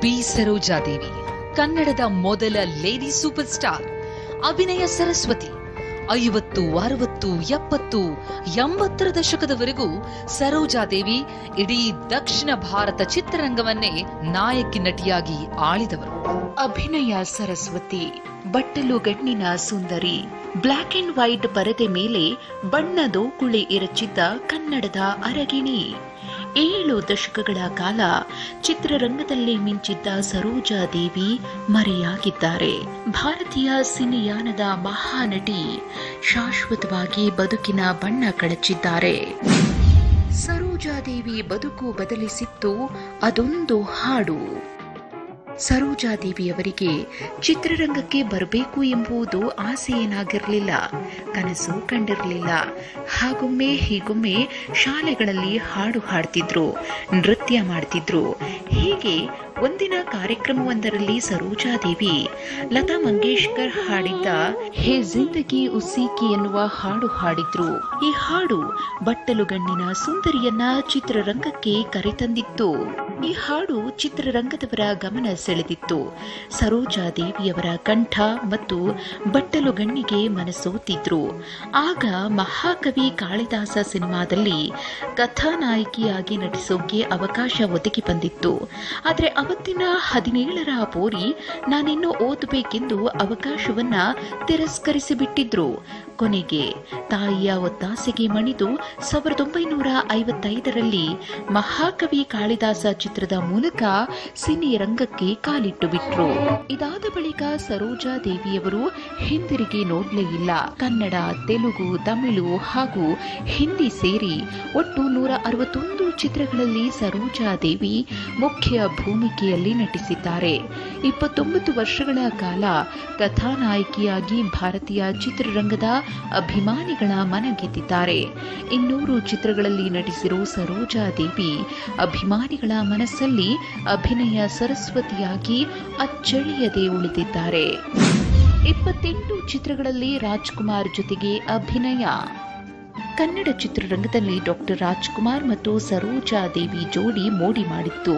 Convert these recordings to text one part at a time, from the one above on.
B Sarojadevi, ಕನ್ನಡದ ಮೊದಲ lady super star ಅಭಿನಯ ಸರಸ್ವತಿ, ಐವತ್ತು, ಅರವತ್ತು, ಎಪ್ಪತ್ತು, ಎಂಬತ್ತರ ದಶಕದವರೆಗೂ ಸರೋಜಾದೇವಿ ಇಡೀ ದಕ್ಷಿಣ ಭಾರತ ಚಿತ್ರರಂಗವನ್ನೇ ನಾಯಕಿ ನಟಿಯಾಗಿ ಆಳಿದವರು. ಅಭಿನಯ ಸರಸ್ವತಿ, ಬಟ್ಟಲು ಗಣ್ಣಿನ ಸುಂದರಿ, ಬ್ಲಾಕ್ ಅಂಡ್ ವೈಟ್ ಪರದೆ ಮೇಲೆ ಬಣ್ಣದ ಕುಳಿ ಎರಚಿದ್ದ ಕನ್ನಡದ ಅರಗಿಣಿ. ಏಳು ದಶಕಗಳ ಕಾಲ ಚಿತ್ರರಂಗದಲ್ಲಿ ಮಿಂಚಿದ್ದ ಸರೋಜಾ ದೇವಿ ಮರೆಯಾಗಿದ್ದಾರೆ. ಭಾರತೀಯ ಸಿನಿಯಾನದ ಮಹಾನಟಿ ಶಾಶ್ವತವಾಗಿ ಬದುಕಿನ ಬಣ್ಣ ಕಳಚಿದ್ದಾರೆ. ಸರೋಜಾದೇವಿ ಬದುಕು ಬದಲಿಸಿತ್ತು, ಅದೊಂದು ಹಾಡು. ಸರೋಜಾದೇವಿಯವರಿಗೆ ಚಿತ್ರರಂಗಕ್ಕೆ ಬರಬೇಕು ಎಂಬುದು ಆಸೆ ಏನಾಗಿರಲಿಲ್ಲ ಕನಸು ಕಂಡಿರಲಿಲ್ಲ. ಹಾಗೊಮ್ಮೆ ಹೀಗೊಮ್ಮೆ ಶಾಲೆಗಳಲ್ಲಿ ಹಾಡು ಹಾಡ್ತಿದ್ರು, ನೃತ್ಯ ಮಾಡ್ತಿದ್ರು. ಹೀಗೆ ಒಂದಿನ ಕಾರ್ಯಕ್ರಮವೊಂದರಲ್ಲಿ ಸರೋಜಾದೇವಿ ಲತಾ ಮಂಗೇಶ್ಕರ್ ಹಾಡಿದ್ದ ಹೇ ಜಿಂದಗಿ ಉಸೀಕಿ ಎನ್ನುವ ಹಾಡು ಹಾಡಿದ್ರು. ಈ ಹಾಡು ಬಟ್ಟಲುಗಣ್ಣಿನ ಸುಂದರಿಯನ್ನ ಚಿತ್ರರಂಗಕ್ಕೆ ಕರೆತಂದಿತ್ತು. ಈ ಹಾಡು ಚಿತ್ರರಂಗದವರ ಗಮನ ಸೆಳೆದಿತ್ತು. ಸರೋಜಾ ದೇವಿಯವರ ಕಂಠ ಮತ್ತು ಬಟ್ಟಲುಗಣ್ಣಿಗೆ ಮನಸೋತಿದ್ರು. ಆಗ ಮಹಾಕವಿ ಕಾಳಿದಾಸ ಸಿನಿಮಾದಲ್ಲಿ ಕಥಾನಾಯಕಿಯಾಗಿ ನಟಿಸೋಕೆ ಅವಕಾಶ ಒದಗಿ ಬಂದಿತ್ತು. ಆದ್ರೆ ಅವತ್ತಿನ ಹದಿನೇಳರ ಪೋರಿ ನಾನಿನ್ನು ಓದಬೇಕೆಂದು ಅವಕಾಶವನ್ನ ತಿರಸ್ಕರಿಸಿಬಿಟ್ಟಿದ್ರು. ಕೊನೆಗೆ ತಾಯಿಯ ಒತ್ತಾಸೆಗೆ ಮಣಿದು ಸಾವಿರದ ಒಂಬೈನೂರ ಐವತ್ತೈದರಲ್ಲಿ ಮಹಾಕವಿ ಕಾಳಿದಾಸ ಚಿತ್ರದ ಮೂಲಕ ಸಿನಿ ರಂಗಕ್ಕೆ ಕಾಲಿಟ್ಟು ಬಿಟ್ರು. ಇದಾದ ಬಳಿಕ ಸರೋಜಾ ದೇವಿಯವರು ಹಿಂದಿರುಗಿ ನೋಡ್ಲೇ ಇಲ್ಲ. ಕನ್ನಡ, ತೆಲುಗು, ತಮಿಳು ಹಾಗೂ ಹಿಂದಿ ಸೇರಿ ಒಟ್ಟು ನೂರ ಅರವತ್ತೊಂದು ಚಿತ್ರಗಳಲ್ಲಿ ಸರೋಜಾ ದೇವಿ ಮುಖ್ಯ ಭೂಮಿಕೆಯಲ್ಲಿ ನಟಿಸಿದ್ದಾರೆ. ಇಪ್ಪತ್ತೊಂಬತ್ತು ವರ್ಷಗಳ ಕಾಲ ಕಥಾನಾಯಕಿಯಾಗಿ ಭಾರತೀಯ ಚಿತ್ರರಂಗದ ಅಭಿಮಾನಿಗಳ ಮನಗೆದ್ದಿದ್ದಾರೆ ಇನ್ನೂರು ಚಿತ್ರಗಳಲ್ಲಿ ನಟಿಸಿರೋ ಸರೋಜಾ ದೇವಿ ಅಭಿಮಾನಿಗಳ ಮನಸ್ಸಲ್ಲಿ ಅಭಿನಯ ಸರಸ್ವತಿಯಾಗಿ ಅಚ್ಚಳಿಯದೆ ಉಳಿದಿದ್ದಾರೆ. ಇಪ್ಪತ್ತೆಂಟು ಚಿತ್ರಗಳಲ್ಲಿ ರಾಜ್ಕುಮಾರ್ ಜೊತೆಗೆ ಅಭಿನಯ. ಕನ್ನಡ ಚಿತ್ರರಂಗದಲ್ಲಿ ಡಾಕ್ಟರ್ ರಾಜ್ಕುಮಾರ್ ಮತ್ತು ಸರೋಜಾ ದೇವಿ ಜೋಡಿ ಮೋಡಿ ಮಾಡಿತ್ತು.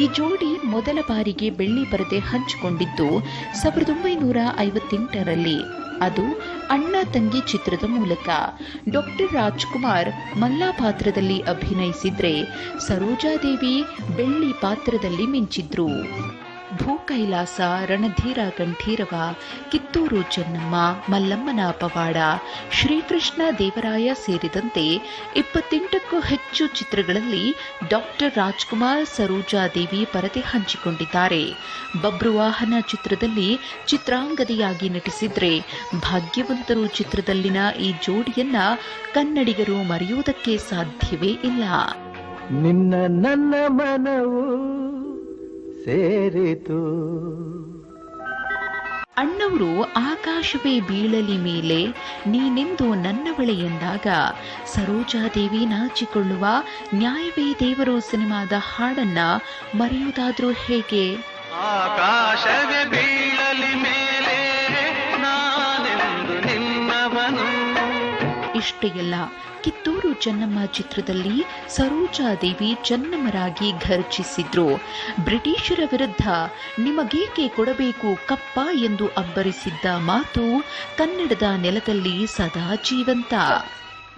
ಈ ಜೋಡಿ ಮೊದಲ ಬಾರಿಗೆ ಬೆಳ್ಳಿ ಪರದೆ ಹಂಚಿಕೊಂಡಿದ್ದು ಸಾವಿರದ ಒಂಬೈನೂರ ಐವತ್ತೆಂಟರಲ್ಲಿ. ಅದು ಅಣ್ಣ ತಂಗಿ ಚಿತ್ರದ ಮೂಲಕ. ಡಾಕ್ಟರ್ ರಾಜ್ಕುಮಾರ್ ಮಲ್ಲಾ ಪಾತ್ರದಲ್ಲಿ ಅಭಿನಯಿಸಿದ್ರೆ ಸರೋಜಾದೇವಿ ಬೆಳ್ಳಿ ಪಾತ್ರದಲ್ಲಿ ಮಿಂಚಿದ್ರು. ಭೂ ಕೈಲಾಸ ರಣಧೀರ ಗಂಠೀರವ ಕಿತ್ತೂರು ಚೆನ್ನಮ್ಮ, ಮಲ್ಲಮ್ಮನ ಪವಾಡ, ಶ್ರೀಕೃಷ್ಣ ದೇವರಾಯ ಸೇರಿದಂತೆ ಇಪ್ಪತ್ತೆಂಟಕ್ಕೂ ಹೆಚ್ಚು ಚಿತ್ರಗಳಲ್ಲಿ ಡಾಕ್ಟರ್ ರಾಜ್ಕುಮಾರ್ ಸರೋಜಾ ದೇವಿ ಪರದೆ ಹಂಚಿಕೊಂಡಿದ್ದಾರೆ. ಬಬ್ರುವಾಹನ ಚಿತ್ರದಲ್ಲಿ ಚಿತ್ರಾಂಗದೆಯಾಗಿ ನಟಿಸಿದ್ರೆ ಭಾಗ್ಯವಂತರು ಚಿತ್ರದಲ್ಲಿನ ಈ ಜೋಡಿಯನ್ನ ಕನ್ನಡಿಗರು ಮರೆಯುವುದಕ್ಕೆ ಸಾಧ್ಯವೇ ಇಲ್ಲ. ನಿನ್ನ ನನ್ನ ಮನವು ಸೇರಿತು. ಅಣ್ಣವರು ಆಕಾಶವೇ ಬೀಳಲಿ ಮೇಲೆ ನೀನೆಂದು ನನ್ನವಳೆ ಎಂದಾಗ ಸರೋಜಾದೇವಿ ನಾಚಿಕೊಳ್ಳುವ ನ್ಯಾಯವೇ ದೇವರು ಸಿನಿಮಾದ ಹಾಡನ್ನ ಮರೆಯುವುದಾದ್ರೂ ಹೇಗೆ? ಆಕಾಶವೇ ಬೀಳಲಿ ಇಷ್ಟೇ ಅಲ್ಲ, ಕಿತ್ತೂರು ಚೆನ್ನಮ್ಮ ಚಿತ್ರದಲ್ಲಿ ಸರೋಜಾದೇವಿ ಚೆನ್ನಮ್ಮರಾಗಿ ಘರ್ಜಿಸಿದ್ರು. ಬ್ರಿಟಿಷರ ವಿರುದ್ಧ ನಿಮಗೇಕೆ ಕೊಡಬೇಕು ಕಪ್ಪ ಎಂದು ಅಬ್ಬರಿಸಿದ್ದ ಮಾತು ಕನ್ನಡದ ನೆಲದಲ್ಲಿ ಸದಾ ಜೀವಂತ.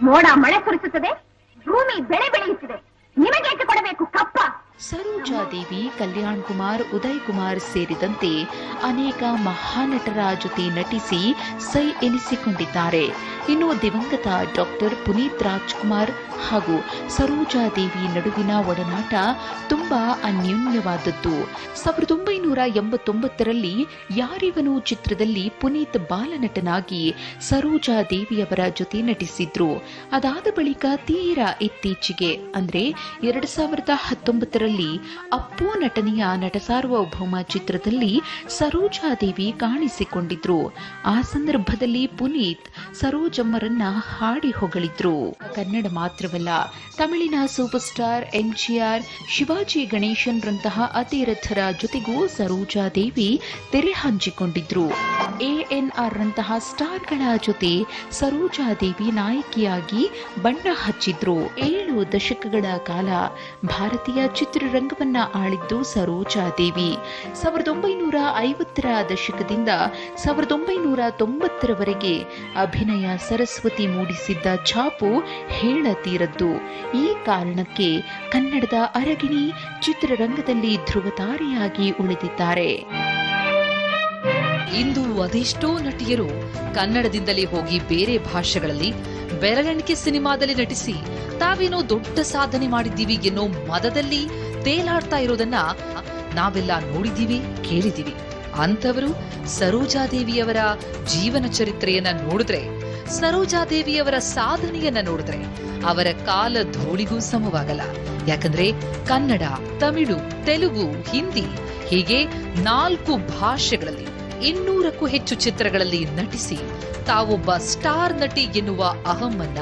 ಮೋಡ ಮಳೆ ಸುರಿಸುತ್ತದೆ, ಭೂಮಿ ಬೆಳೆ ಬೆಳೆಯುತ್ತಿದೆ. ನಿಮಗೇಕೆ ಕೊಡಬೇಕು ಕಪ್ಪ? ಸರೋಜಾದೇವಿ ಕಲ್ಯಾಣ್ ಕುಮಾರ್, ಉದಯ್ ಕುಮಾರ್ ಸೇರಿದಂತೆ ಅನೇಕ ಮಹಾನಟರ ಜೊತೆ ನಟಿಸಿ ಸೈ ಎನಿಸಿಕೊಂಡಿದ್ದಾರೆ. ಇನ್ನು ದಿವಂಗತ ಡಾಕ್ಟರ್ ಪುನೀತ್ ರಾಜ್ಕುಮಾರ್ ಹಾಗೂ ಸರೋಜಾದೇವಿ ನಡುವಿನ ಒಡನಾಟ ತುಂಬಾ ಅನ್ಯೋನ್ಯವಾದದ್ದು. ಸಾವಿರದ ಒಂಬೈನೂರ ಎಂಬತ್ತೊಂಬತ್ತರಲ್ಲಿ ಯಾರಿವನು ಚಿತ್ರದಲ್ಲಿ ಪುನೀತ್ ಬಾಲನಟನಾಗಿ ಸರೋಜಾದೇವಿಯವರ ಜೊತೆ ನಟಿಸಿದ್ರು. ಅದಾದ ಬಳಿಕ ತೀರಾ ಇತ್ತೀಚೆಗೆ, ಅಂದ್ರೆ ಎರಡ್ ಸಾವಿರದ ಹತ್ತೊಂಬತ್ತರಲ್ಲಿ ಅಪ್ಪು ನಟನೆಯ ನಟಸಾರ್ವಭೌಮ ಚಿತ್ರದಲ್ಲಿ ಸರೋಜಾದೇವಿ ಕಾಣಿಸಿಕೊಂಡಿದ್ರು. ಆ ಸಂದರ್ಭದಲ್ಲಿ ಪುನೀತ್ ಸರೋಜಮ್ಮರನ್ನ ಹಾಡಿ ಹೊಗಳಿದ್ರು. ಮಾಡಿದ್ರು ಕನ್ನಡ ಮಾತ್ರವಲ್ಲ, ತಮಿಳಿನ super star MGR Shivaji Ganesan ರಂತಹ ಅತಿರಥರ ಜೊತೆಗೂ ಸರೋಜಾದೇವಿ ತೆರೆ ಹಂಚಿಕೊಂಡಿದ್ರು. ಎಎನ್ಆರ್ ರಂತಹ ಸ್ಟಾರ್ಗಳ ಜೊತೆ ಸರೋಜಾದೇವಿ ನಾಯಕಿಯಾಗಿ ಬಣ್ಣ ಹಚ್ಚಿದ್ರು. ಏಳು ದಶಕಗಳ ಕಾಲ ಭಾರತೀಯ ಚಿತ್ರರಂಗವನ್ನ ಆಳಿದ್ದು ಸರೋಜಾದೇವಿ ಸಾವಿರದ ಒಂಬೈನೂರ ಐವತ್ತರ ದಶಕದಿಂದ ಸಾವಿರದ ಒಂಬೈನೂರ ತೊಂಬತ್ತರವರೆಗೆ ಅಭಿನಯ ಸರಸ್ವತಿ ಮೂಡಿಸಿದ್ದ ಛಾಪು ಹೇಳತೀರದ್ದು ಈ ಕಾರಣಕ್ಕೆ ಕನ್ನಡದ ಅರಗಿಣಿ ಚಿತ್ರರಂಗದಲ್ಲಿ ಧ್ರುವತಾರೆಯಾಗಿ ಉಳಿದಿದ್ದಾರೆ. ಇಂದು ಅದೆಷ್ಟೋ ನಟಿಯರು ಕನ್ನಡದಿಂದಲೇ ಹೋಗಿ ಬೇರೆ ಭಾಷೆಗಳಲ್ಲಿ ಬೆರಳೆಣಿಕೆ ಸಿನಿಮಾದಲ್ಲಿ ನಟಿಸಿ ತಾವೇನೋ ದೊಡ್ಡ ಸಾಧನೆ ಮಾಡಿದ್ದೀವಿ ಎನ್ನೋ ಮದದಲ್ಲಿ ತೇಲಾಡ್ತಾ ಇರೋದನ್ನ ನಾವೆಲ್ಲ ನೋಡಿದ್ದೀವಿ, ಕೇಳಿದ್ದೀವಿ. ಅಂಥವರು ಸರೋಜಾದೇವಿಯವರ ಜೀವನ ಚರಿತ್ರೆಯನ್ನ ನೋಡಿದ್ರೆ, ಸರೋಜಾದೇವಿಯವರ ಸಾಧನೆಯನ್ನ ನೋಡಿದ್ರೆ ಅವರ ಕಾಲ ಧೂಳಿಗೂ ಸಮವಾಗಲ್ಲ. ಯಾಕಂದ್ರೆ ಕನ್ನಡ, ತಮಿಳು, ತೆಲುಗು, ಹಿಂದಿ ಹೀಗೆ ನಾಲ್ಕು ಭಾಷೆಗಳಲ್ಲಿ ಇನ್ನೂರಕ್ಕೂ ಹೆಚ್ಚು ಚಿತ್ರಗಳಲ್ಲಿ ನಟಿಸಿ, ತಾವೊಬ್ಬ ಸ್ಟಾರ್ ನಟಿ ಎನ್ನುವ ಅಹಮ್ಮನ್ನ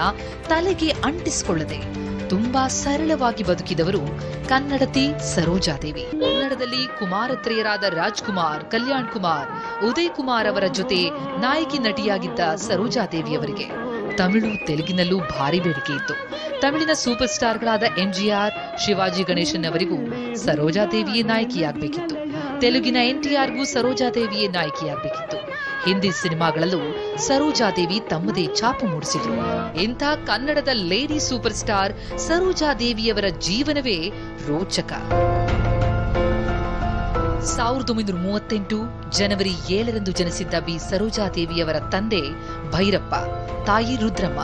ತಲೆಗೆ ಅಂಟಿಸಿಕೊಳ್ಳದೆ ತುಂಬಾ ಸರಳವಾಗಿ ಬದುಕಿದವರು ಕನ್ನಡತಿ ಸರೋಜಾದೇವಿ. ಕನ್ನಡದಲ್ಲಿ ಕುಮಾರತ್ರೇಯರಾದ ರಾಜ್ಕುಮಾರ್, ಕಲ್ಯಾಣ್ ಕುಮಾರ್, ಉದಯ್ ಕುಮಾರ್ ಅವರ ಜೊತೆ ನಾಯಕಿ ನಟಿಯಾಗಿದ್ದ ಸರೋಜಾದೇವಿಯವರಿಗೆ ತಮಿಳು, ತೆಲುಗಿನಲ್ಲೂ ಭಾರಿ ಬೇಡಿಕೆ ಇತ್ತು. ತಮಿಳಿನ ಸೂಪರ್ ಸ್ಟಾರ್ಗಳಾದ ಎಂಜಿಆರ್ ಶಿವಾಜಿ ಗಣೇಶನ್ ಅವರಿಗೂ ಸರೋಜಾದೇವಿಯೇ ನಾಯಕಿಯಾಗಬೇಕಿತ್ತು. ತೆಲುಗಿನ ಎನ್ಟಿಆರ್ಗೂ ಸರೋಜಾದೇವಿಯೇ ನಾಯಕಿಯಾಗಬೇಕಿತ್ತು. ಹಿಂದಿ ಸಿನಿಮಾಗಳಲ್ಲೂ ಸರೋಜಾದೇವಿ ತಮ್ಮದೇ ಛಾಪು ಮೂಡಿಸಿದ್ರು. ಇಂಥ ಕನ್ನಡದ ಲೇಡಿ ಸೂಪರ್ ಸ್ಟಾರ್ ಸರೋಜಾದೇವಿಯವರ ಜೀವನವೇ ರೋಚಕ. ಸಾವಿರದ ಒಂಬೈನೂರ ಮೂವತ್ತೆಂಟು ಜನವರಿ ಏಳರಂದು ಜನಿಸಿದ್ದ ಬಿ ಸರೋಜಾದೇವಿಯವರ ತಂದೆ ಭೈರಪ್ಪ, ತಾಯಿ ರುದ್ರಮ್ಮ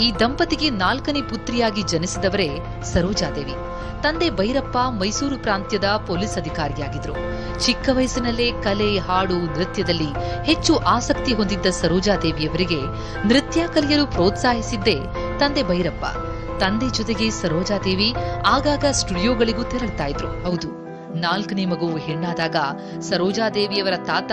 ಈ ದಂಪತಿಗೆ ನಾಲ್ಕನೇ ಪುತ್ರಿಯಾಗಿ ಜನಿಸಿದವರೇ ಸರೋಜಾದೇವಿ. ತಂದೆ ಭೈರಪ್ಪ ಮೈಸೂರು ಪ್ರಾಂತ್ಯದ ಪೊಲೀಸ್ ಅಧಿಕಾರಿಯಾಗಿದ್ರು ಚಿಕ್ಕ ವಯಸ್ಸಿನಲ್ಲೇ ಕಲೆ, ಹಾಡು, ನೃತ್ಯದಲ್ಲಿ ಹೆಚ್ಚು ಆಸಕ್ತಿ ಹೊಂದಿದ್ದ ಸರೋಜಾದೇವಿಯವರಿಗೆ ನೃತ್ಯ ಕಲಿಯಲು ಪ್ರೋತ್ಸಾಹಿಸಿದ್ದೇ ತಂದೆ ಭೈರಪ್ಪ. ತಂದೆ ಜೊತೆಗೆ ಸರೋಜಾದೇವಿ ಆಗಾಗ ಸ್ಟುಡಿಯೋಗಳಿಗೂ ತೆರಳ್ತಾ ಇದ್ರು. ಹೌದು, ನಾಲ್ಕನೇ ಮಗು ಹೆಣ್ಣಾದಾಗ ಸರೋಜಾದೇವಿಯವರ ತಾತ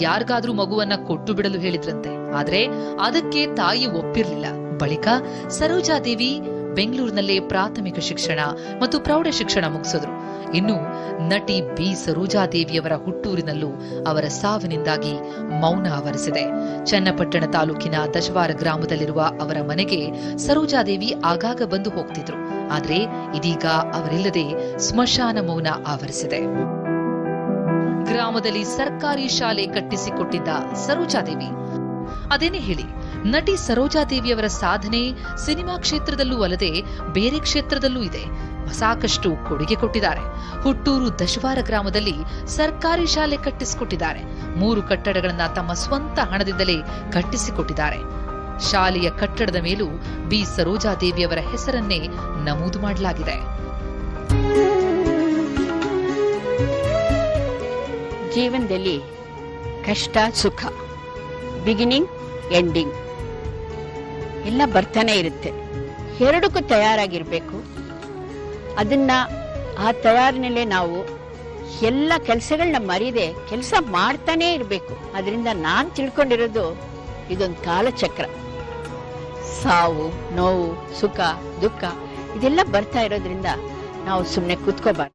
ಯಾರಿಗಾದ್ರೂ ಮಗುವನ್ನ ಕೊಟ್ಟು ಬಿಡಲು ಹೇಳಿದ್ರಂತೆ. ಆದ್ರೆ ಅದಕ್ಕೆ ತಾಯಿ ಒಪ್ಪಿರ್ಲಿಲ್ಲ. ಬಳಿಕ ಸರೋಜಾದೇವಿ ಬೆಂಗಳೂರಿನಲ್ಲೇ ಪ್ರಾಥಮಿಕ ಶಿಕ್ಷಣ ಮತ್ತು ಪ್ರೌಢ ಶಿಕ್ಷಣ ಮುಗಿಸಿದ್ರು. ಇನ್ನು ನಟಿ ಬಿ ಸರೋಜಾದೇವಿಯವರ ಹುಟ್ಟೂರಿನಲ್ಲೂ ಅವರ ಸಾವಿನಿಂದಾಗಿ ಮೌನ ಆವರಿಸಿದೆ. ಚನ್ನಪಟ್ಟಣ ತಾಲೂಕಿನ ದಶವಾರ ಗ್ರಾಮದಲ್ಲಿರುವ ಅವರ ಮನೆಗೆ ಸರೋಜಾದೇವಿ ಆಗಾಗ ಬಂದು ಹೋಗ್ತಿದ್ರು. ಆದ್ರೆ ಇದೀಗ ಅವರಿಲ್ಲದೆ ಸ್ಮಶಾನ ಮೌನ ಆವರಿಸಿದೆ. ಗ್ರಾಮದಲ್ಲಿ ಸರ್ಕಾರಿ ಶಾಲೆ ಕಟ್ಟಿಸಿಕೊಟ್ಟಿದ್ದ ಸರೋಜಾದೇವಿ ಅದೇನೇ ಹೇಳಿ, ನಟಿ ಸರೋಜಾದೇವಿಯವರ ಸಾಧನೆ ಸಿನಿಮಾ ಕ್ಷೇತ್ರದಲ್ಲೂ ಅಲ್ಲದೆ ಬೇರೆ ಕ್ಷೇತ್ರದಲ್ಲೂ ಇದೆ. ಸಾಕಷ್ಟು ಕೊಡುಗೆ ಕೊಟ್ಟಿದ್ದಾರೆ. ಹುಟ್ಟೂರು ದಶವಾರ ಗ್ರಾಮದಲ್ಲಿ ಸರ್ಕಾರಿ ಶಾಲೆ ಕಟ್ಟಿಸಿಕೊಟ್ಟಿದ್ದಾರೆ. ಮೂರು ಕಟ್ಟಡಗಳನ್ನ ತಮ್ಮ ಸ್ವಂತ ಹಣದಿಂದಲೇ ಕಟ್ಟಿಸಿಕೊಟ್ಟಿದ್ದಾರೆ. ಶಾಲೆಯ ಕಟ್ಟಡದ ಮೇಲೂ ಬಿ. ಸರೋಜಾದೇವಿಯವರ ಹೆಸರನ್ನೇ ನಮೂದು ಮಾಡಲಾಗಿದೆ. ಜೀವನದಲ್ಲಿ ಕಷ್ಟ, ಸುಖ. ಬಿಗಿನಿಂಗ್ ಎಂಡಿಂಗ್ ಎಲ್ಲ ಬರ್ತಾನೆ ಇರುತ್ತೆ. ಎರಡಕ್ಕೂ ತಯಾರಾಗಿರ್ಬೇಕು. ಅದನ್ನ ಆ ತಯಾರಿನಲ್ಲೇ ನಾವು ಎಲ್ಲ ಕೆಲಸಗಳನ್ನ ಮರೀದೆ ಕೆಲಸ ಮಾಡ್ತಾನೆ ಇರಬೇಕು. ಅದರಿಂದ ನಾನು ತಿಳ್ಕೊಂಡಿರೋದು ಇದೊಂದು ಕಾಲಚಕ್ರ. ಸಾವು, ನೋವು, ಸುಖ, ದುಃಖ, ಇದೆಲ್ಲ ಬರ್ತಾ ಇರೋದ್ರಿಂದ ನಾವು ಸುಮ್ಮನೆ ಕೂತ್ಕೋಬಾರ್ದು.